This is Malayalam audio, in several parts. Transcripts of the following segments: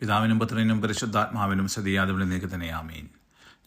പിതാവിനും പുത്രനും പരിശുദ്ധാത്മാവിനും സതിയാദവിടെ നീക്ക് തന്നെ ആമീൻ.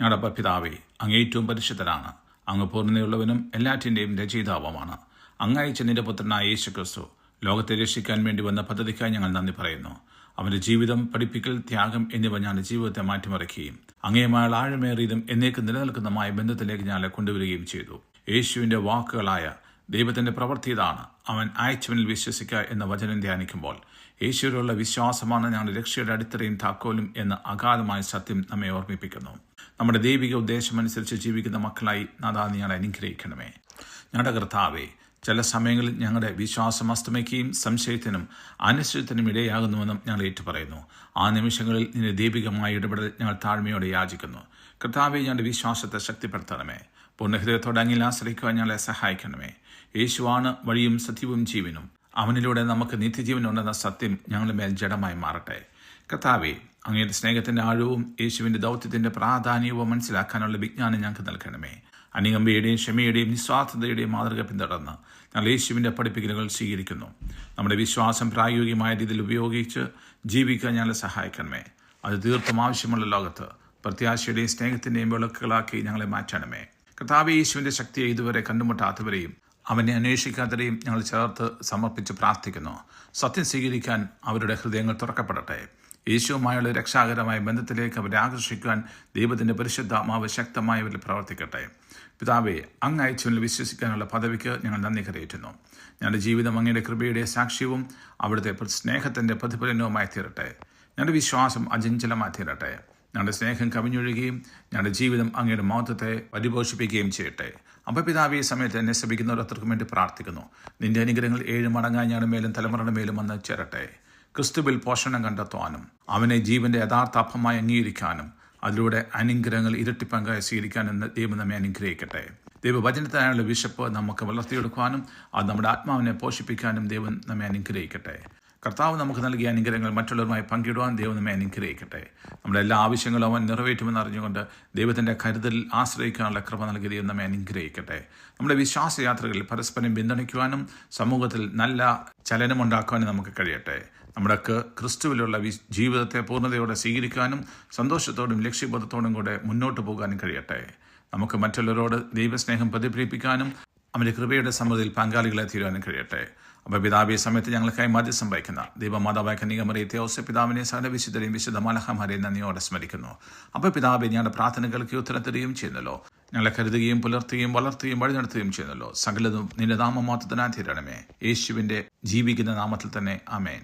ഞങ്ങളുടെ പിതാവേ അങ്ങ് ഏറ്റവും പരിശുദ്ധരാണ് അങ്ങ് പൂർണതയുള്ളവനും എല്ലാറ്റിന്റെയും രചയിതാവുമാണ്. അങ്ങയച്ച നിന്റെ പുത്രനായ യേശു ക്രിസ്തു ലോകത്തെ രക്ഷിക്കാൻ വേണ്ടി വന്ന പദ്ധതിക്കായി ഞങ്ങൾ നന്ദി പറയുന്നു. അവന്റെ ജീവിതം പഠിപ്പിക്കൽ ത്യാഗം എന്നിവ ഞങ്ങളുടെ ജീവിതത്തെ മാറ്റിമറിക്കുകയും അങ്ങേയുമായ ആഴമേറിയതും എന്നേക്ക് നിലനിൽക്കുന്നതുമായ ബന്ധത്തിലേക്ക് ഞങ്ങളെ കൊണ്ടുവരികയും ചെയ്തു. യേശുവിന്റെ വാക്കുകളായ ദൈവത്തിന്റെ പ്രവൃത്തി ഇതാണ്. അവൻ അയച്ചവനിൽ വിശ്വസിക്കുക എന്ന വചനം ധ്യാനിക്കുമ്പോൾ യേശുവിലുള്ള വിശ്വാസമാണ് ഞങ്ങളുടെ രക്ഷയുടെ അടിത്തറയും താക്കോലും എന്ന അഗാധമായ സത്യം നമ്മെ ഓർമ്മിപ്പിക്കുന്നു. നമ്മുടെ ദൈവിക ഉദ്ദേശമനുസരിച്ച് ജീവിക്കുന്ന മക്കളായി നാദാ നീ ഞങ്ങളെ അനുഗ്രഹിക്കണമേ. ഞങ്ങളുടെ കർത്താവേ ചില സമയങ്ങളിൽ ഞങ്ങളുടെ വിശ്വാസം അസ്തമിക്കുകയും സംശയത്തിനും അനിശ്ചിതത്തിനും ഇടയാകുന്നുവെന്നും ഞങ്ങൾ ഏറ്റുപറയുന്നു. ആ നിമിഷങ്ങളിൽ നിന്റെ ദീപികമായ ഇടപെടൽ ഞങ്ങൾ താഴ്മയോടെ യാചിക്കുന്നു. കർത്താവെ ഞങ്ങളുടെ വിശ്വാസത്തെ ശക്തിപ്പെടുത്തണമേ. പൂർണഹൃദയത്തോടെ അങ്ങിൽ ആശ്രയിക്കുവാൻ ഞങ്ങളെ സഹായിക്കണമേ. യേശുവാണ് വഴിയും സത്യവും ജീവനും. അവനിലൂടെ നമുക്ക് നിത്യജീവനുണ്ടെന്ന സത്യം ഞങ്ങളുടെ മേൽ ജഡമായി മാറട്ടെ. കർത്താവെ അങ്ങയുടെ സ്നേഹത്തിന്റെ ആഴവും യേശുവിന്റെ ദൗത്യത്തിന്റെ പ്രാധാന്യവും മനസ്സിലാക്കാനുള്ള വിജ്ഞാനം ഞങ്ങൾക്ക് നൽകണമേ. അനികമ്പയുടെയും ക്ഷമയുടെയും നിസ്വാർത്ഥതയുടെയും മാതൃക പിന്തുടർന്ന് ഞങ്ങൾ യേശുവിന്റെ പഠിപ്പിക്കലുകൾ സ്വീകരിക്കുന്നു. നമ്മുടെ വിശ്വാസം പ്രായോഗികമായ രീതിയിൽ ഉപയോഗിച്ച് ജീവിക്കാൻ ഞങ്ങളെ സഹായിക്കണമേ. അത് തീർത്തും ആവശ്യമുള്ള ലോകത്ത് പ്രത്യാശയുടെയും സ്നേഹത്തിന്റെയും വിളക്കുകളാക്കി ഞങ്ങളെ മാറ്റണമേ. കർത്താവ് യേശുവിന്റെ ശക്തിയെ ഇതുവരെ കണ്ടുമുട്ടാത്തവരെയും അവനെ അന്വേഷിക്കാത്തവരെയും ഞങ്ങൾ ചേർത്ത് സമർപ്പിച്ച് പ്രാർത്ഥിക്കുന്നു. സത്യം സ്വീകരിക്കാൻ അവരുടെ ഹൃദയങ്ങൾ തുറക്കപ്പെടട്ടെ. യേശുവുമായുള്ള രക്ഷാകരമായ ബന്ധത്തിലേക്ക് അവരെ ആകർഷിക്കുവാൻ ദൈവത്തിന്റെ പരിശുദ്ധാത്മാവ് ശക്തമായവരിൽ പ്രവർത്തിക്കട്ടെ. പിതാവേ അങ്ങ് അയച്ചുവിൽ വിശ്വസിക്കാനുള്ള പദവിക്ക് ഞങ്ങൾ നന്ദി കരയേറ്റുന്നു. ഞങ്ങളുടെ ജീവിതം അങ്ങയുടെ കൃപയുടെ സാക്ഷ്യവും അവിടുത്തെ സ്നേഹത്തിന്റെ പ്രതിഫലനവുമായി തീരട്ടെ. ഞങ്ങളുടെ വിശ്വാസം അചഞ്ചലമായി തീരട്ടെ. ഞങ്ങളുടെ സ്നേഹം കവിഞ്ഞൊഴുകുകയും ഞങ്ങളുടെ ജീവിതം അങ്ങയുടെ മഹത്വത്തെ പരിപോഷിപ്പിക്കുകയും ചെയ്യട്ടെ. അപ്പോൾ പിതാവ് ഈ സമയത്ത് എന്നെ ശ്രമിക്കുന്നവരത്രക്കും വേണ്ടി പ്രാർത്ഥിക്കുന്നു. നിന്റെ അനുഗ്രഹങ്ങൾ ഏഴ് മടങ്ങായി ഞങ്ങളുടെ മേലും തലമുറയുടെ മേലും വന്ന് ചേരട്ടെ. ക്രിസ്തുവിൽ പോഷണം കണ്ടെത്തുവാനും അവനെ ജീവന്റെ യഥാർത്ഥ അപ്പമായി അംഗീകരിക്കാനും അതിലൂടെ അനുഗ്രഹങ്ങൾ ഇരട്ടി പങ്കായി സ്വീകരിക്കാൻ എന്ന് ദൈവം നമ്മെ അനുഗ്രഹിക്കട്ടെ. ദൈവവചനത്തിനായുള്ള വിശപ്പ് നമുക്ക് വളർത്തിയെടുക്കുവാനും അത് നമ്മുടെ ആത്മാവിനെ പോഷിപ്പിക്കാനും ദൈവം നമ്മെ അനുഗ്രഹിക്കട്ടെ. കർത്താവ് നമുക്ക് നൽകിയ അനുഗ്രഹങ്ങൾ മറ്റുള്ളവരുമായി പങ്കിടുവാൻ ദൈവം നമ്മെ അനുഗ്രഹിക്കട്ടെ. നമ്മുടെ എല്ലാ ആവശ്യങ്ങളും അവൻ നിറവേറ്റുമെന്ന് അറിഞ്ഞുകൊണ്ട് ദൈവത്തിന്റെ കരുതലിൽ ആശ്രയിക്കാനുള്ള കൃപ നൽകിയ ദൈവം നമ്മെ അനുഗ്രഹിക്കട്ടെ. നമ്മുടെ വിശ്വാസയാത്രകളിൽ പരസ്പരം പിന്തുണയ്ക്കുവാനും സമൂഹത്തിൽ നല്ല ചലനമുണ്ടാക്കുവാനും നമുക്ക് കഴിയട്ടെ. നമ്മുടെ ക്രിസ്തുവിലുള്ള ജീവിതത്തെ പൂർണതയോടെ സ്വീകരിക്കാനും സന്തോഷത്തോടും ലക്ഷ്യബോധത്തോടും കൂടെ മുന്നോട്ട് പോകാനും കഴിയട്ടെ. നമുക്ക് മറ്റുള്ളവരോട് ദൈവസ്നേഹം പ്രതിഫലിപ്പിക്കാനും അവന്റെ കൃപയുടെ സമ്മതിയിൽ പങ്കാളികളെ തീരുവാനും കഴിയട്ടെ. അപ്പോൾ പിതാവിയെ സമയത്ത് ഞങ്ങൾക്കായി മദ്യം സംഭവിക്കുന്ന ദീപമാതാവായ കന്യകമറിയത്തെ ഔസ പിതാവിനെ സകല വിശുദ്ധരെയും വിശുദ്ധ മലഹമാരെ നന്ദിയോടെ സ്മരിക്കുന്നു. അപ്പോൾ പിതാവ് ഞങ്ങളുടെ പ്രാർത്ഥനകൾക്ക് ഉത്തരം തരികയും ചെയ്യുന്നല്ലോ. ഞങ്ങളെ കരുതുകയും പുലർത്തുകയും വളർത്തുകയും വഴി നടത്തുകയും ചെയ്യുന്നല്ലോ. സകലതും നിന്റെ നാമമാത്രത്തിനായി തീരണമേ. യേശുവിന്റെ ജീവിക്കുന്ന നാമത്തിൽ തന്നെ. അമേൻ